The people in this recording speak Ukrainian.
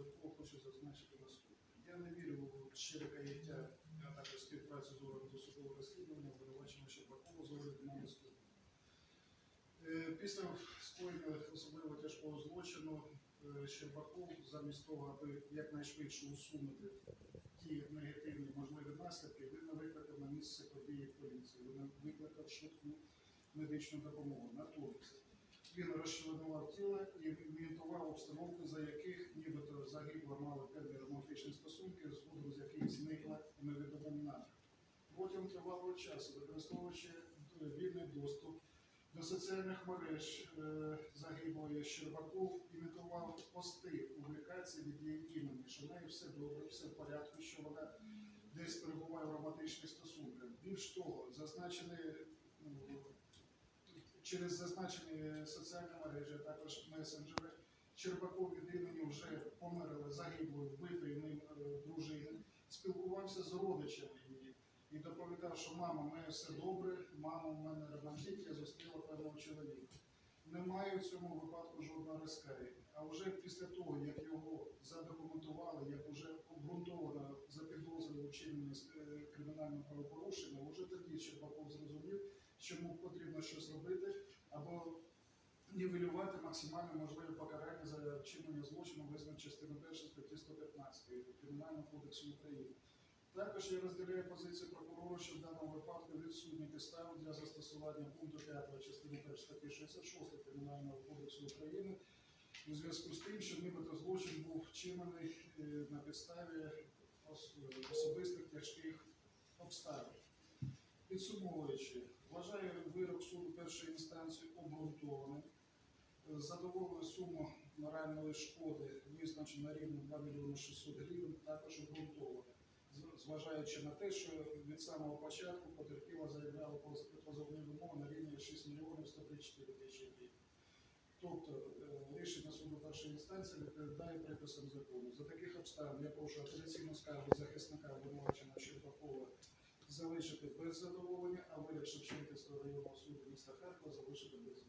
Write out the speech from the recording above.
додатково хочу зазначити наступне. Я не вірю у щире каяття, а також співпрацю з органом досудового розслідування, обвинувачення Щербакова з огляду на наступне. Е, Після скоєння особливо тяжкого злочину е, Щербаков, замість того, аби якнайшвидше усунути ті негативні можливі наслідки, він викликав на місце події поліції, викликав швидку медичну допомогу. Натомість він розчленував тіло і імітував обстановку, за яких нібито загибла мали певні романтичні стосунки, згодом з яких зникла у невідомому напрямку. Протягом тривалого часу, використовуючи вільний доступ до соціальних мереж е, загиблої Щербаков імітував пости публікації від її імені, що в неї все добре, все в порядку, що вона десь перебуває в романтичних стосунках. Більш того, зазначені ну, через зазначені соціальні мережі, також месенджери, Щербаков від імені вже померли загиблої, вбитої ним е, дружини, спілкувався з родичами її і доповідав, що мама, в все добре, мама, у мене романтик, я зустріла певного чоловіка. Немає в цьому випадку жодного розкаяння. А вже після того, як його задокументували, як вже обґрунтовано запідозрили вчинення е, кримінального правопорушення, вже тоді Щербаков зрозумів, що йому потрібно щось робити або нівелювати максимально можливе покарання за вчинення злочину, визнано частиною 1 статті 115 Кримінального кодексу України. Також я розділяю позицію прокурора, що в даному випадку відсутні підстави для застосування пункту 5 частини 1 статті 66 Кримінального кодексу України у зв'язку з тим, що нібито злочин був вчинений е, на підставі особистих тяжких обставин. Підсумовуючи, вважаю вирок суду першої інстанції обґрунтованим. Е, Задоволеною суму моральної шкоди визначена на рівні 2 мільйони 600 гривень, також обґрунтована зважаючи на те, що від самого початку потерпіла заявляла поз- позовні вимоги на рівні 6 мільйонів 134 тисячі гривень. Тобто е, рішення суду першої інстанції відповідає приписам закону. За таких обставин я прошу апеляційну скаргу захисника обвинуваченого Щербакова залишити без задоволення, а вирок Шевченківського районного суду міста Харкова залишити без.